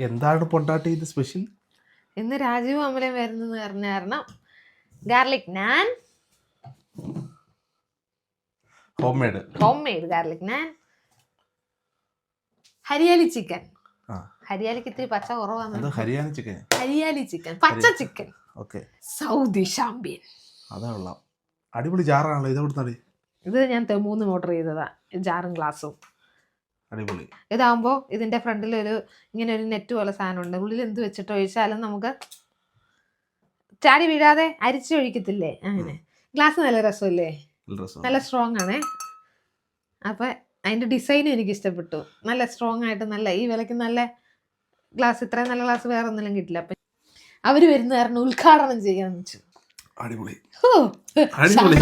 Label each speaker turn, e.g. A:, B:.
A: എന്താണ് പൊണ്ടാട്ടി ഇത് സ്പെഷ്യൽ
B: ഇന്ന് രാജീവ് അമലയും വരുന്നത് പറഞ്ഞ കാരണം garlic naan
A: home made
B: home made garlic naan hariyali chicken.
A: ആ.
B: ഹരിയാലിക്ക് ഇത്തിരി പച്ച കുറവാണ്
A: ഹരിയാന ചിക്കൻ.
B: ഹരിയാലി ചിക്കൻ പച്ച ചിക്കൻ.
A: Okay
B: Saudi champion.
A: അതാ കൊള്ളാം. അടിപൊളി ജാറാണല്ലോ ഇത് കൊടുത്താടി
B: ഇത് ഞാൻ മൂന്ന് മൂന്നും ഓർഡർ ചെയ്തതാ ജാറും ഗ്ലാസും.
A: അടിപൊളി.
B: ഇതാകുമ്പോൾ ഇതിന്റെ ഫ്രണ്ടിൽ ഒരു ഇങ്ങനെ ഒരു നെറ്റ് പോലെ സാധനം ഉണ്ട് ഉള്ളിൽ എന്ത് വെച്ചിട്ട് ഒഴിച്ചാലും നമുക്ക് ചാടി വീഴാതെ അരിച്ച് ഒഴിക്കത്തില്ലേ? അങ്ങനെ. ഗ്ലാസ് നല്ല രസമല്ലേ?
A: നല്ല രസം
B: നല്ല സ്ട്രോങ് ആണേ. അപ്പൊ അതിന്റെ ഡിസൈൻ എനിക്ക് ഇഷ്ടപ്പെട്ടു. നല്ല സ്ട്രോങ് ആയിട്ട് നല്ല ഈ വിലക്ക് നല്ല ഗ്ലാസ് ഇത്രയും നല്ല ഗ്ലാസ് വേറെ ഒന്നിലും കിട്ടില്ല. അപ്പൊ അവർ വരുന്ന കാരണം ഉദ്ഘാടനം ചെയ്യാന്ന് വെച്ചു.
A: അടിപൊളി.
B: ഓ
A: അടിപൊളി.